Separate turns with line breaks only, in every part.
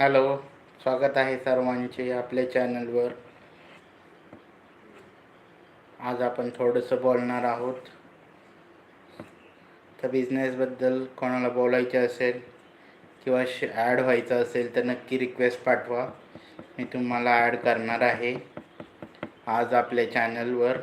Hello स्वागत आहे सर्वांचे आपल्या चॅनलवर. आज आपण थोडंसं बोलणार आहोत. तर बिझनेसबद्दल कोणाला बोलायचं असेल किंवा श ॲड व्हायचं असेल तर नक्की रिक्वेस्ट पाठवा. मी तुम्हाला ॲड करणार आहे. आज आपल्या चॅनलवर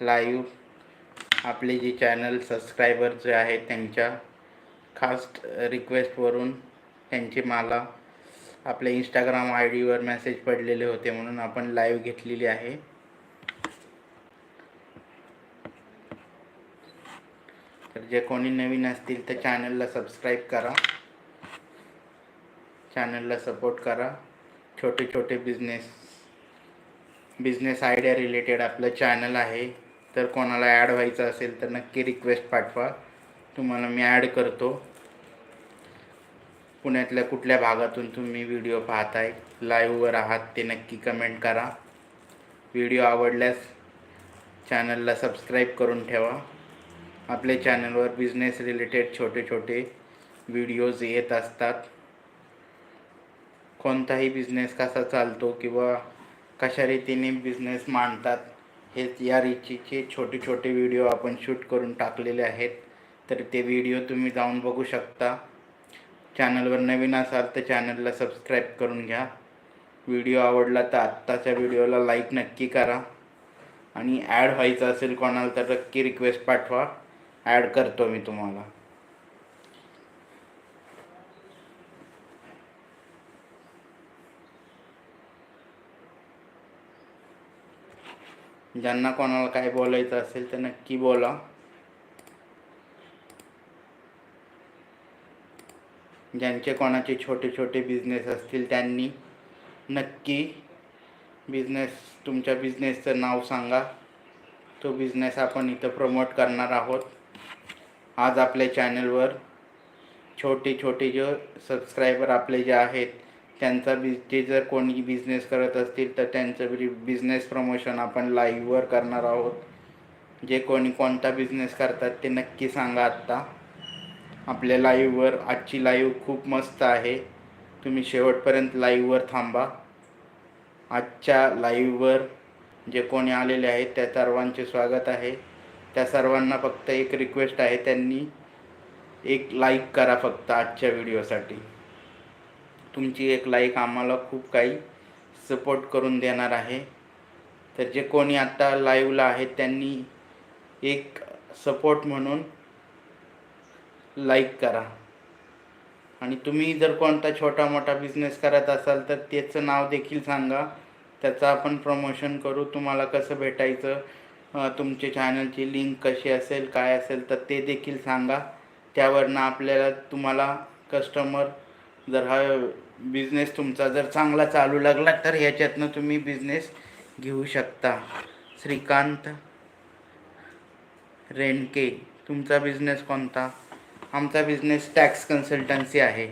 लाईव्ह आपले जे चॅनल सबस्क्रायबर जे आहेत त्यांच्या खास रिक्वेस्टवरून त्यांचे मला आपल्या इंस्टाग्राम आय डीवर मेसेज पडलेले होते म्हणून आपण लाईव्ह घेतलेली आहे. तर जे कोणी नवीन असतील तर चॅनलला सबस्क्राईब करा. चॅनलला सपोर्ट करा. छोटे छोटे बिझनेस बिझनेस आयडिया रिलेटेड आपलं चॅनल आहे. तर कोणाला ॲड व्हायचं असेल तर नक्की रिक्वेस्ट पाठवा. तुम्हाला मी ॲड करतो. पुण्यातल्या कुठल्या भागातून तुम्ही व्हिडिओ पाहताय? लाईव्हवर आहात ते नक्की कमेंट करा. व्हिडिओ आवडल्यास चॅनलला सबस्क्राईब करून ठेवा. आपल्या चॅनलवर बिझनेस रिलेटेड छोटे छोटे व्हिडिओज येत असतात. कोणताही बिझनेस कसा चालतो किंवा कशा रीतीने बिझनेस मांडतात हे या रीतीचे छोटे छोटे व्हिडिओ आपण शूट करून टाकलेले आहेत. तर ते व्हिडिओ तुम्ही जाऊन बघू शकता. चॅनलवर नवीन असाल तर चॅनलला सबस्क्राईब करून घ्या. व्हिडिओ आवडला तर आत्ताच्या व्हिडिओला लाईक नक्की करा. आणि ॲड व्हायचं असेल कोणाला तर नक्की रिक्वेस्ट पाठवा. ॲड करतो मी तुम्हाला. ज्यांना कोणाला काय बोलायचं असेल तर नक्की बोला. ज्यांचे कोणाचे छोटे छोटे बिझनेस असतील त्यांनी नक्की बिझनेस तुमच्या बिझनेसचं नाव सांगा. तो बिझनेस आपण इथं प्रमोट करणार आहोत. आज आपल्या चॅनलवर छोटे छोटे जे सबस्क्रायबर आपले जे आहेत त्यांचा बिज ते जर कोणी बिझनेस करत असतील तर त्यांचं बी बिझनेस प्रमोशन आपण लाईव्हवर करणार आहोत. जे कोणी कोणता बिझनेस करतात ते नक्की सांगा आत्ता. आपल्या लाईव्हवर आजची लाईव्ह खूप मस्त आहे. तुम्ही शेवटपर्यंत लाईव्हवर थांबा. आजच्या लाईव्हवर जे कोणी आलेले आहेत त्या सर्वांचे स्वागत आहे. त्या सर्वांना फक्त एक रिक्वेस्ट आहे त्यांनी एक लाईक करा फक्त आजच्या व्हिडिओसाठी तुमची एक लाईक आम्हाला खूप काही सपोर्ट करून देणार आहे. तर जे कोणी आत्ता लाईव्हला आहेत त्यांनी एक सपोर्ट म्हणून लाईक करा. आणि तुम्ही जर कोणता छोटा मोठा बिझनेस करत असाल तर त्याचं नाव देखील सांगा. त्याचं आपण प्रमोशन करू. तुम्हाला कसं भेटायचं तुमचे चॅनलची लिंक कशी असेल काय असेल तर ते देखील सांगा. त्यावरनं आपल्याला तुम्हाला कस्टमर जर हा बिझनेस तुमचा जर चांगला चालू लागला तर ह्याच्यातनं तुम्ही बिझनेस घेऊ शकता. श्रीकांत रेणके तुमचा बिझनेस कोणता? आमचा बिझनेस टॅक्स कन्सल्टन्सी आहे.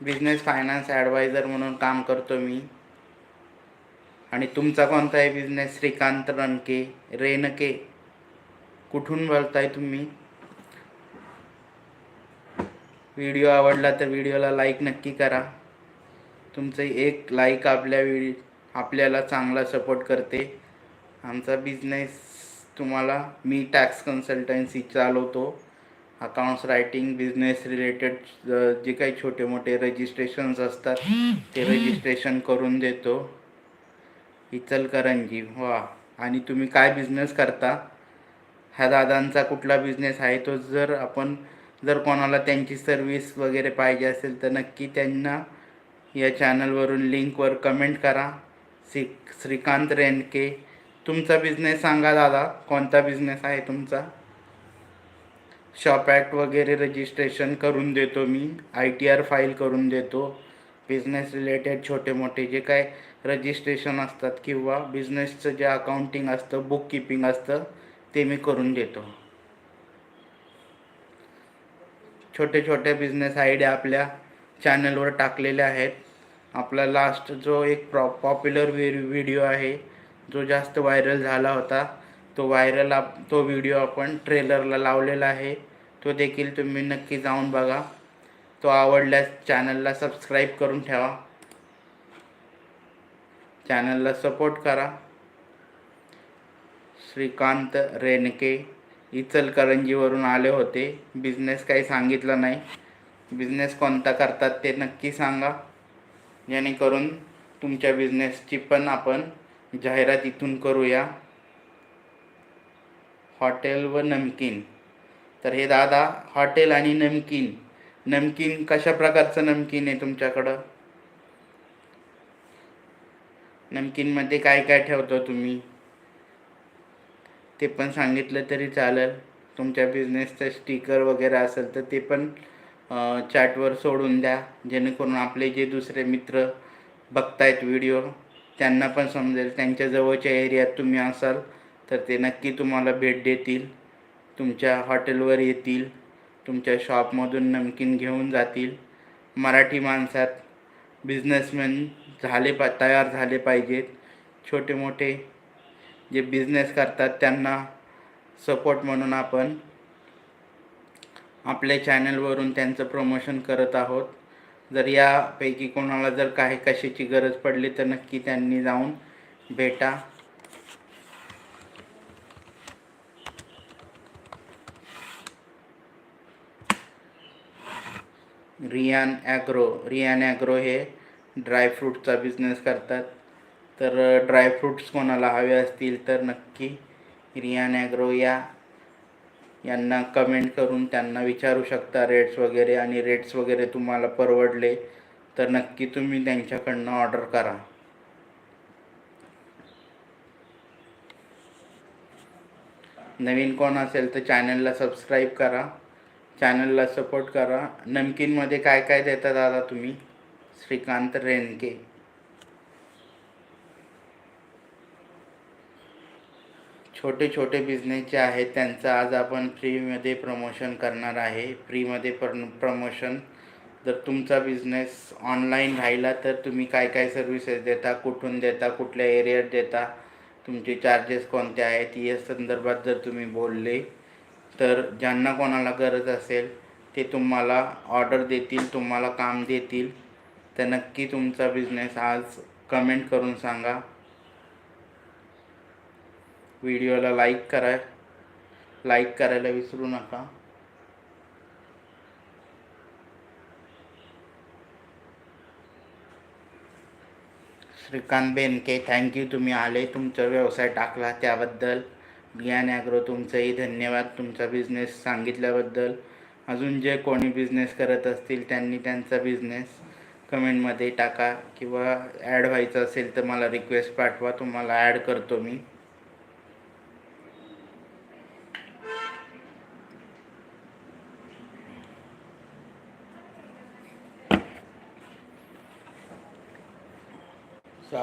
बिझनेस फायनान्स ॲडवायझर म्हणून काम करतो मी. आणि तुमचा कोणता आहे बिझनेस श्रीकांत रणके रेनके कुठून बोलताय तुम्ही? व्हिडिओ आवडला तर व्हिडिओला लाईक नक्की करा. तुमचं एक लाईक आपल्या व्हिडिओ आपल्याला चांगला सपोर्ट करते. आमचा बिझनेस तुम्हाला मी टॅक्स कन्सल्टन्सी चालवतो. अकाउंट्स रायटिंग बिझनेस रिलेटेड जे काही छोटे मोठे रजिस्ट्रेशन्स असतात ते रजिस्ट्रेशन करून देतो. इचलकरंजी वा आणि तुम्ही काय बिझनेस करता? ह्या दादांचा कुठला बिझनेस आहे? तो जर आपण जर कोणाला त्यांची सर्विस वगैरे पाहिजे असेल तर नक्की त्यांना या चॅनलवरून लिंकवर कमेंट करा. श्री श्रीकांत रेणके तुमचा बिझनेस सांगा दादा. कोणता बिझनेस आहे तुमचा? शॉप ॲक्ट वगैरे रजिस्ट्रेशन करून देतो मी. आय टी आर फाईल करून देतो. बिझनेस रिलेटेड छोटे मोठे जे काय रजिस्ट्रेशन असतात किंवा बिझनेसचं जे अकाउंटिंग असतं बुक किपिंग असतं ते मी करून देतो. छोटे छोटे बिझनेस आयडिया आपल्या चॅनलवर टाकलेल्या आहेत. आपला लास्ट जो एक प्रॉ पॉप्युलर व्हिडिओ आहे जो जास्त व्हायरल झाला होता. तो व्हायरल आप तो व्हिडिओ आपण ट्रेलरला लावलेला आहे. तो देखील तुम्ही नक्की जाऊन बघा. तो आवडल्यास चॅनलला सबस्क्राईब करून ठेवा. चॅनलला सपोर्ट करा. श्रीकांत रेणके इचलकरंजीवरून आले होते. बिझनेस काही सांगितलं नाही. बिझनेस कोणता करतात ते नक्की सांगा. जेणेकरून तुमच्या बिझनेसची पण आपण जाहिरात इथून करूया. हॉटेल व नमकीन. तर हे दादा हॉटेल आणि नमकीन. नमकीन कशा प्रकारचं नमकीन आहे तुमच्याकडं? नमकीनमध्ये काय काय ठेवतो तुम्ही? ते पण सांगितलं तरी चालेल. तुमच्या बिझनेसचं स्टिकर वगैरे असेल तर ते पण चॅटवर सोडून द्या. जेणेकरून आपले जे दुसरे मित्र बघतायत व्हिडिओ त्यांना पण समजेल. त्यांच्या जवळच्या एरियात तुम्ही असाल तर ते नक्की तुम्हाला भेट देतील. तुमच्या हॉटेलवर येतील. तुमच्या शॉपमधून नमकीन घेऊन जातील. मराठी माणसात बिझनेसमॅन झाले पा तयार झाले पाहिजेत. छोटे मोठे जे बिझनेस करतात त्यांना सपोर्ट म्हणून आपण आपल्या चॅनलवरून त्यांचं प्रमोशन करत आहोत. जर यापैकी कोणाला जर काही कशाची गरज पडली तर नक्की त्यांनी जाऊन भेटा. रियान ॲग्रो रियान ॲग्रो हे ड्रायफ्रूटचा बिझनेस करतात. तर ड्रायफ्रूट्स कोणाला हवे असतील तर नक्की रियान ॲग्रो या यांना कमेंट करून त्यांना विचारू शकता रेट्स वगैरे आणि रेट्स वगैरे तुम्हाला परवडले तर नक्की तुम्ही त्यांच्याकडनं ऑर्डर करा. नवीन कोण असेल तर चॅनलला सबस्क्राईब करा. चॅनलला सपोर्ट करा. नमकीनमध्ये काय काय देता दादा तुम्ही? श्रीकांत रेणके. छोटे छोटे बिझनेस जे आहेत त्यांचं आज आपण फ्रीमध्ये प्रमोशन करणार आहे. फ्रीमध्ये प्र प्रमोशन जर तुमचा बिझनेस ऑनलाईन राहिला तर तुम्ही काय काय सर्व्हिसेस देता कुठून देता कुठल्या एरियात देता तुमचे चार्जेस कोणते आहेत या संदर्भात जर तुम्ही बोलले तर ज्यांना कोणाला गरज असेल ते तुम्हाला ऑर्डर देतील तुम्हाला काम देतील. तर नक्की तुमचा बिझनेस आज कमेंट करून सांगा. व्हिडिओला लाईक करा. लाईक करायला विसरू नका. श्रीकांत बेनके थँक्यू तुम्ही आले तुमचा व्यवसाय टाकला त्याबद्दल. ज्ञान ॲग्रो तुमचंही धन्यवाद. तुमचा बिझनेस सांगितल्याबद्दल. अजून जे कोणी बिझनेस करत असतील त्यांनी त्यांचा बिझनेस कमेंटमध्ये टाका. किंवा ॲड व्हायचं असेल तर मला रिक्वेस्ट पाठवा. तुम्हाला ॲड करतो मी.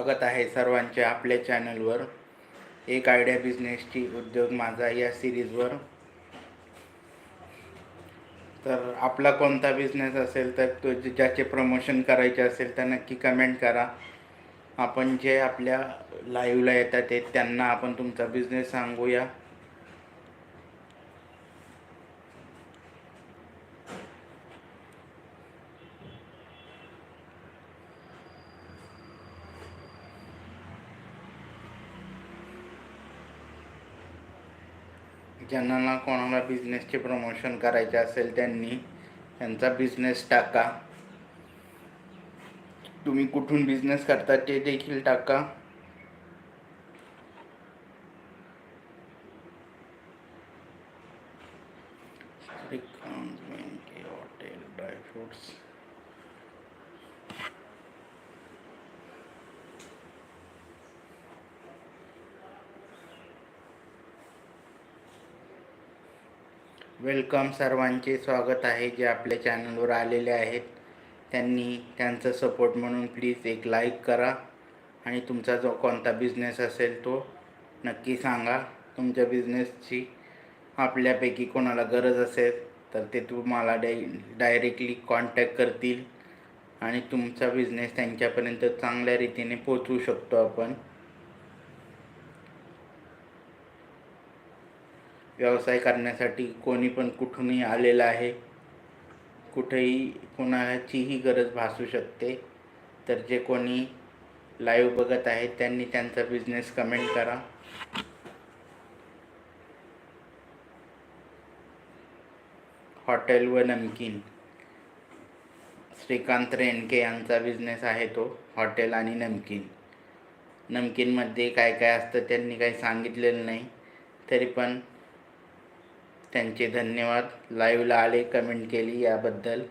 स्वागत आहे सर्वांचे आपल्या चॅनलवर. एक आयडिया बिझनेसची उद्योग माझा या सिरीजवर. तर आपला कोणता बिझनेस असेल तर तो ज्याचे प्रमोशन करायचे असेल तर नक्की कमेंट करा. आपण जे आपल्या लाईव्हला येतात ते त्यांना आपण तुमचा बिझनेस सांगूया. ज्यांना कोणाला बिझनेसचे प्रमोशन करायचे असेल त्यांनी त्यांचा बिझनेस टाका. तुम्ही कुठून बिझनेस करता ते देखील टाका. Shrikant hotel dry fruits. वेलकम सर्वांचे स्वागत आहे जे आपल्या चॅनलवर आलेले आहेत. त्यांनी त्यांचा सपोर्ट म्हणून प्लीज एक लाईक करा आणि तुमचा जो कोणता बिझनेस असेल तो नक्की सांगा. तुमच्या बिझनेसची आपल्यापैकी कोणाला गरज असेल तर ते तुम्हाला डाय डायरेक्टली कॉन्टॅक्ट करतील आणि तुमचा बिझनेस त्यांच्यापर्यंत चांगल्या रीतीने पोचवू शकतो आपण. व्यवसाय करण्यासाठी कोणी पण कुठूनही आलेलं आहे. कुठेही कोणाचीही गरज भासू शकते. तर जे कोणी लाईव्ह बघत आहेत त्यांनी त्यांचा बिझनेस कमेंट करा. हॉटेल व नमकीन. श्रीकांत रेणके यांचा बिझनेस आहे तो हॉटेल आणि नमकीन. नमकीनमध्ये काय काय असतं त्यांनी काही सांगितलेलं नाही. तरी पण त्यांचे धन्यवाद. लाईव्हला आले कमेंट केली याबद्दल.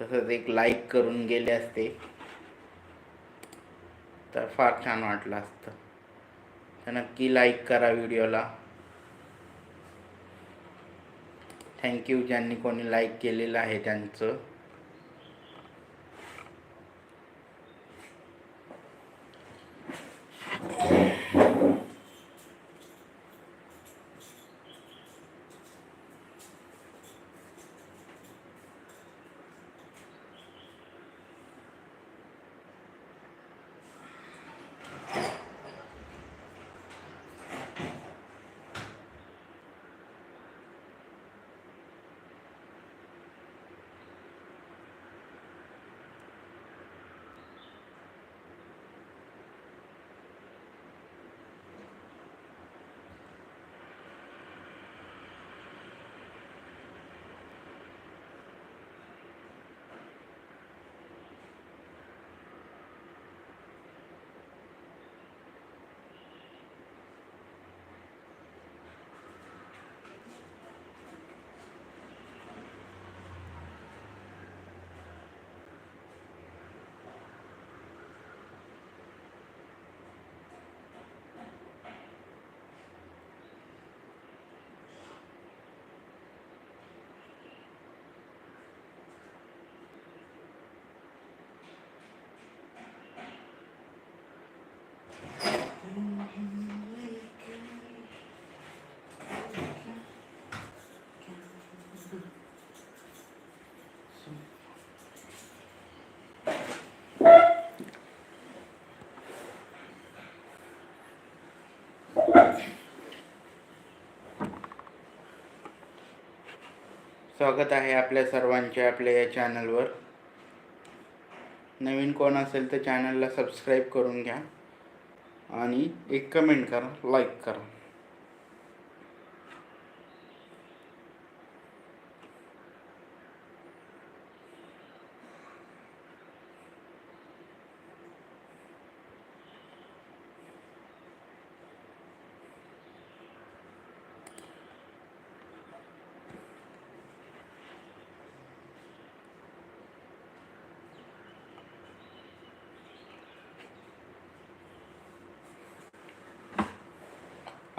तसंच एक लाईक करून गेले असते. तर फार छान वाटलं असतं. तर नक्की लाईक करा व्हिडिओला. थँक्यू ज्यांनी कोणी लाईक केलेलं आहे त्यांचं. स्वागत आहे आपल्या सर्वांचे आपल्या या चॅनलवर. नवीन कोण असेल तर चॅनलला सबस्क्राईब करून घ्या आणि एक कमेंट करा लाईक करा.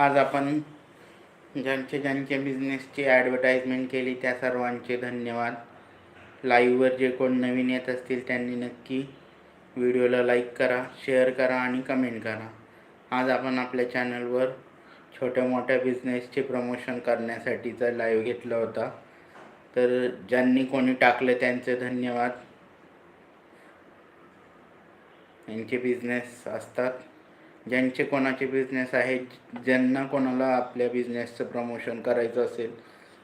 आज आपण ज्यांचे ज्यांचे बिझनेसची ॲडव्हर्टाईजमेंट केली त्या सर्वांचे धन्यवाद. लाईव्हवर जे कोण नवीन येत असतील त्यांनी नक्की व्हिडिओला लाईक करा शेअर करा आणि कमेंट करा. आज आपण आपल्या चॅनलवर छोट्या मोठ्या बिझनेसचे प्रमोशन करण्यासाठीचा लाईव्ह घेतला होता. तर ज्यांनी कोणी टाकलं त्यांचे धन्यवाद. यांचे बिझनेस असतात. ज्यांचे कोणाचे बिझनेस आहेत ज्यांना कोणाला आपल्या बिझनेसचं प्रमोशन करायचं असेल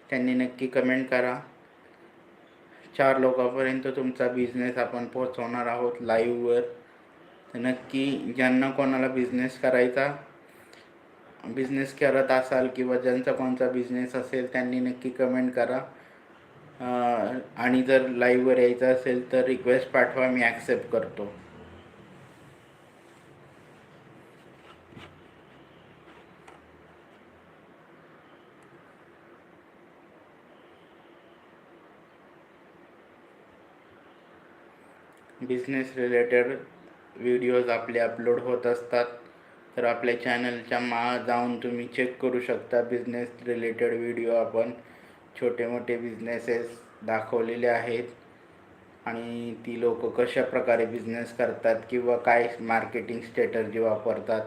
त्यांनी नक्की कमेंट करा. चार लोकांपर्यंत तुमचा बिझनेस आपण पोहोचवणार आहोत लाईव्हवर तर नक्की ज्यांना कोणाला बिझनेस करायचा बिझनेस करत असाल किंवा ज्यांचा कोणता बिझनेस असेल त्यांनी नक्की कमेंट करा. आणि जर लाईव्हवर यायचं असेल तर रिक्वेस्ट पाठवा मी ॲक्सेप्ट करतो. बिझनेस रिलेटेड व्हिडिओज आपले अपलोड होत असतात. तर आपल्या चॅनलच्या मा जाऊन तुम्ही चेक करू शकता बिझनेस रिलेटेड व्हिडिओ आपण. छोटे मोठे बिझनेसेस दाखवलेले आहेत. आणि ती लोक कशा प्रकारे बिझनेस करतात किंवा काय मार्केटिंग स्ट्रॅटर्जी वापरतात.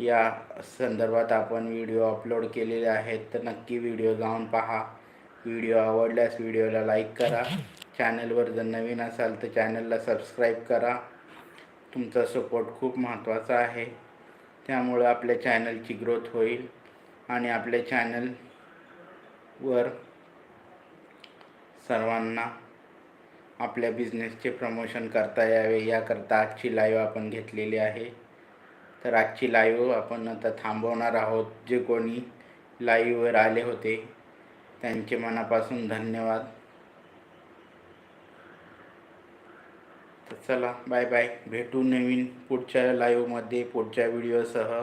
या संदर्भात आपण व्हिडिओ अपलोड केलेले आहेत. तर नक्की व्हिडिओ जाऊन पहा. व्हिडिओ आवडल्यास व्हिडिओला लाईक करा. चॅनलवर जर नवीन असाल तर चॅनलला सबस्क्राईब करा. तुमचा सपोर्ट खूप महत्त्वाचा आहे. त्यामुळं आपल्या चॅनलची ग्रोथ होईल आणि आपल्या चॅनलवर सर्वांना आपल्या बिझनेसचे प्रमोशन करता यावे याकरता आजची लाईव्ह आपण घेतलेली आहे. तर आजची लाईव्ह आपण आता थांबवणार आहोत. जे कोणी लाईव्हवर आले होते त्यांचे मनापासून धन्यवाद. तर चला बाय बाय भेटू नवीन पुढच्या लाईव्हमध्ये पुढच्या व्हिडिओसह